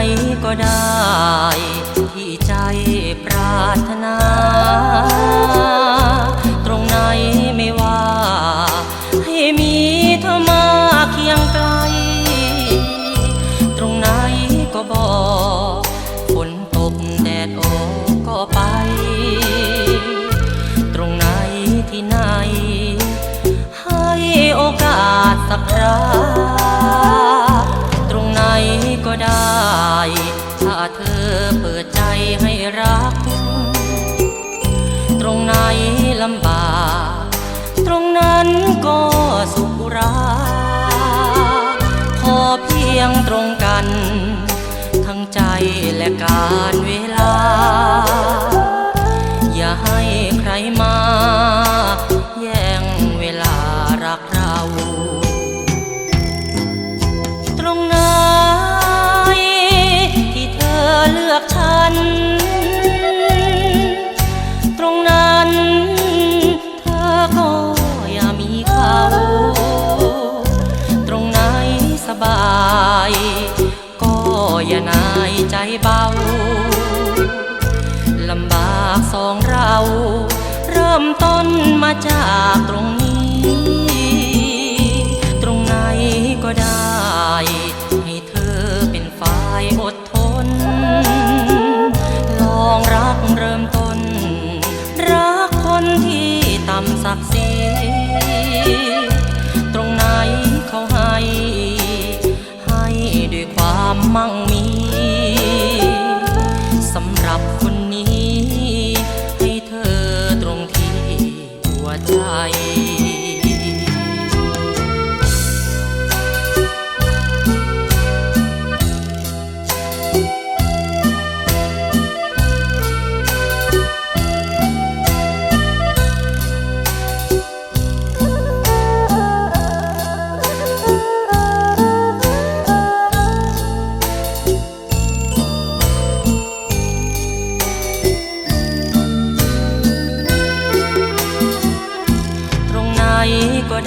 ไหนก็ได้ ที่ใจปรารถนา ยงตรงกัน ทั้งใจและการเวลา อย่าให้ใครมา ใจเบา ลำบากสองเรา เริ่มต้นมาจากตรงนี้ ตรงไหนก็ได้ ให้เธอเป็นฝ่ายอดทน ลองรักเริ่มต้น รักคนที่ต่ำศักดิ์ศรีตรงไหนเขาให้ ให้ด้วยความมั่ง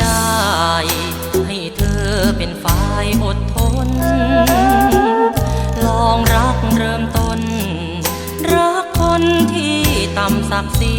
ได้ ให้เธอเป็นฝ่ายอดทน ลองรักเริ่มต้น รักคนที่ต่ำศักดิ์ศรี